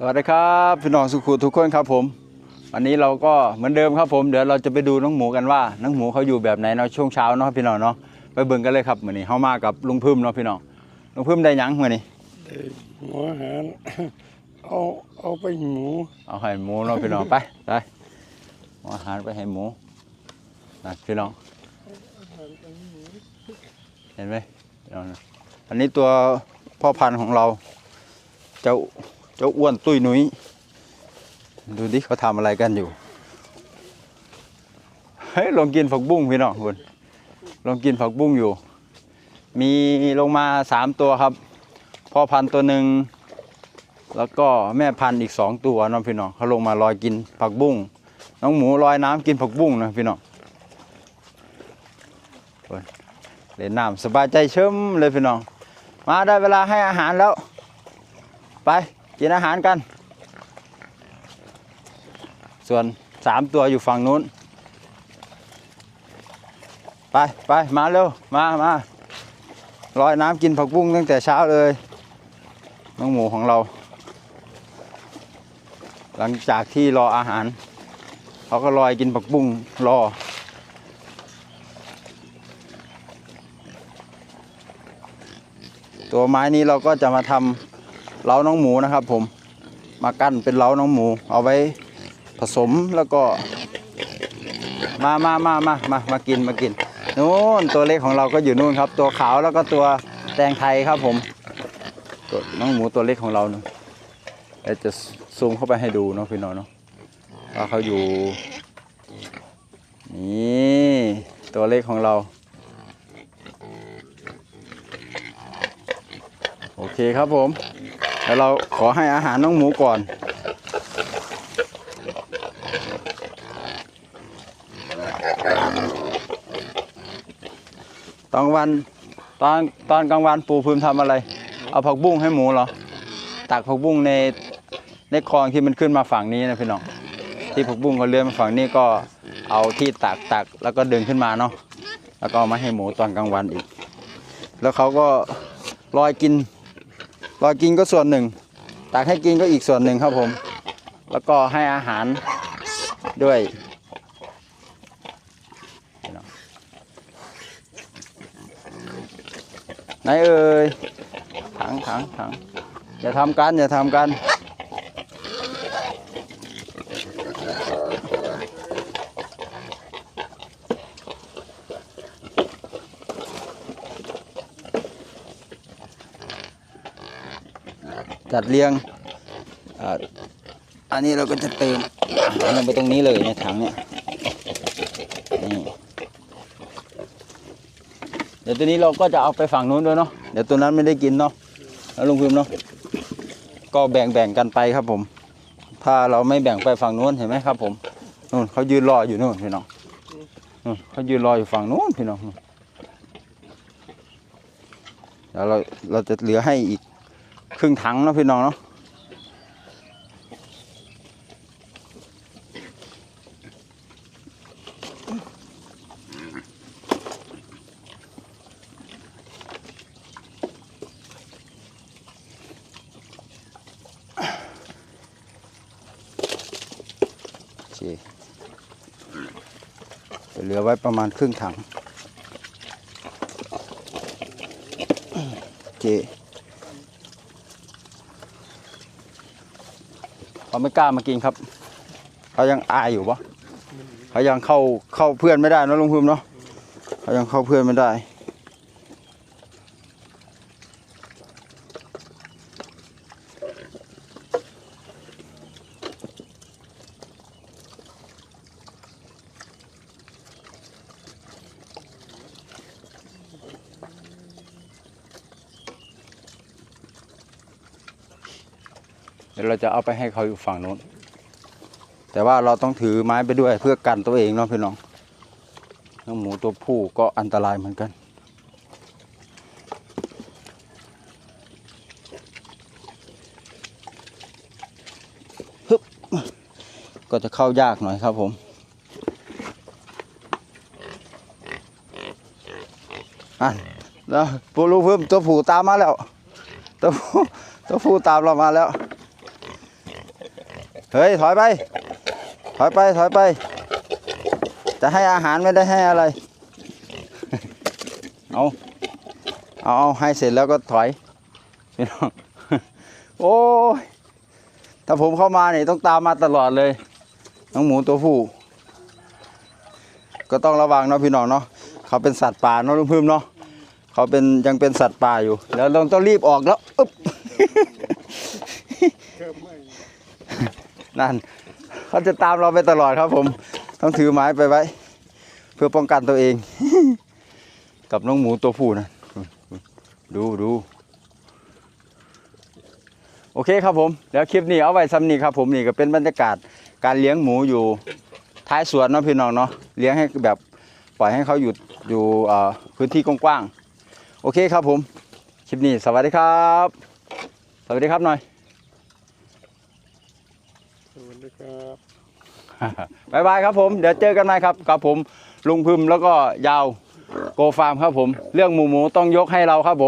สวัสดีครับพี่น้องสุขุทุกคนครับผมวันนี้เราก็เหมือนเดิมครับผมเดี๋ยวเราจะไปดูน้องหมูกันว่าน้องหมูเขาอยู่แบบไหนเนาะช่วงเช้าเนาะพี่น้องเนาะไปเบิ่งกันเลยครับมื้อนี้เฮามากับลุงพึ่มเนาะพี่น้องลุงพึ่มได้หยังมื้อนี้หัวอาหารเอาเอาไปหมูเอาให้หมูเนาะพี่น้องไปไปเอาอาหารไปให้หมูนะพี่น้องเห็นไหมพี่น้องนะอันนี้ตัวพ่อพันธุ์ของเราเจ้า เจ้าอ้วนตุ้ยนุ้ยดูดิเขาทำอะไรกันอยู่เฮ้ยลองกินผักบุ้งพี่น้องคุณลองกินผักบุ้งอยู่ มีลงมาสามตัวครับพ่อพันตัวหนึ่งแล้วก็แม่พันธุ์อีกสองตัวน้องพี่น้องเขาลงมาลอยกินผักบุ้งน้องหมูลอยน้ำกินผักบุ้งนะพี่น้องเดินเล่นน้ำสบายใจเชิมเลยพี่น้อง มาได้เวลาให้อาหารแล้ว ไป กินอาหารกัน ส่วนสามตัวอยู่ฝั่งนู้น ไปไปมาเร็ว มามาลอยน้ำกินผักบุ้งตั้งแต่เช้าเลย น้องหมูของเรา หลังจากที่รออาหาร เขาก็ลอยกินผักบุ้งรอตัวไม้นี้เราก็จะมาทำ เล้าน้องหมูนะครับ ผมมากั้นเป็นเล้าน้องหมู เอาไว้ผสมแล้วก็ มามามามามามากินมากินนู่นตัวเล็กของเราก็อยู่นู่นครับ ตัวขาวแล้วก็ตัวแตงไทยครับผมตัวน้องหมูตัวเล็กของเราเนาะเดี๋ยจะซูมเข้าไปให้ดูเนาะพี่น้องเนาะว่าเขาอยู่นี่ตัวเล็กของเรา โอเคครับผม แล้วเราขอให้อาหารน้องหมูก่อน ตอนกลางวันตอนตอนกลางวันปู่พึมทำอะไร เอาผักบุ้งให้หมูเหรอ ตักผักบุ้งในในคลองที่มันขึ้นมาฝั่งนี้นะพี่น้อง ที่ผักบุ้งเขาเลื้อยมาฝั่งนี้ก็เอาที่ตักตักแล้วก็ดึงขึ้นมาเนาะ แล้วก็มาให้หมูตอนกลางวันอีก แล้วเขาก็ลอยกิน รอกินก็ส่วนหนึ่งตักให้กินก็อีกส่วนหนึ่งครับผม แล้วก็ให้อาหารด้วยไหนเอ่ยถังถังถังอย่าทำกันอย่าทำกัน จัดเรียงอันนี้เราก็จะเติมอาลงไปตรงนี้เลยในถังเนี่ยนี่เดี๋ยวตัวนี้เราก็จะเอาไปฝั่งนู้นด้วยเนาะเดี๋ยวตัวนั้นไม่ได้กินเนาะแล้วลุงพิมเนาะก็แบ่งแบ่งๆกันไปครับผม ถ้าเราไม่แบ่งไปฝั่งนู้นเห็นไหมครับ ผมนู่นเขายืนรออยู่นู่นพี่น้องนู่นเขายืนรออยู่ฝั่งนู้นพี่น้องเดี๋ยวเราเราจะเหลือให้อีก ครึ่งถังเนาะพี่น้องเนาะเคจะเหลือไว้ประมาณครึ่งถังเค เขาไม่กล้ามากินครับ เขายังอายอยู่ปะเขายังเข้าเข้าเพื่อนไม่ได้นะลุงภูมิเนาะเขายังเข้าเพื่อนไม่ได้ ดี๋ยวเราจะเอาไปให้เขาอยู่ฝั่งนู้น แต่ว่าเราต้องถือไม้ไปด้วยเพื่อกันตัวเองเนาะพี่น้องน้องหมูตัวผู้ก็อันตรายเหมือนกันฮึบก็จะเข้ายากหน่อยครับผมอะแล้วปูลูกเพิ่มตัวผู้ตามมาแล้วตัวผู้ตัวผู้ตามเรามาแล้ว ฮ้ยถอยไป ถอยไปถอยไป จะให้อาหารไม่ได้ให้อะไรเอาเอาเอาให้เสร็จแล้วก็ถอยพี่น้องโอ้ยถ้าผมเข้ามาเนี่ยต้องตามมาตลอดเลยน้องหมูตัวผู้ก็ต้องระวังเนาะพี่น้องเนาะเขาเป็นสัตว์ป่าเนาะลุงพึ่มเนาะเขาเป็นยังเป็นสัตว์ป่าอยู่ แล้วเราต้องรีบออกแล้วอึ๊บ นั่นเขาจะตามเราไปตลอดครับผม ต้องถือไม้ไปไว้ เพื่อป้องกันตัวเอง กับน้องหมูตัวผู้นะดูดูโอเคครับผมเดี๋ยวคลิปนี้เอาไว้ซ้ำนี้ครับผมนี่ก็เป็นบรรยากาศการเลี้ยงหมูอยู่ท้ายสวนเนาะพี่น้องเนาะเลี้ยงให้แบบปล่อยให้เขาอยู่อยู่พื้นที่กว้างๆโอเคครับผม คลิปนี้สวัสดีครับ สวัสดีครับหน่อย วัสดีครับบายบายครับผม เดี๋ยวเจอกันใหม่ครับกับผมลุงพึมแล้วก็ยาวโกฟาร์มครับผม เรื่องหมูหมูต้องยกให้เราครับผม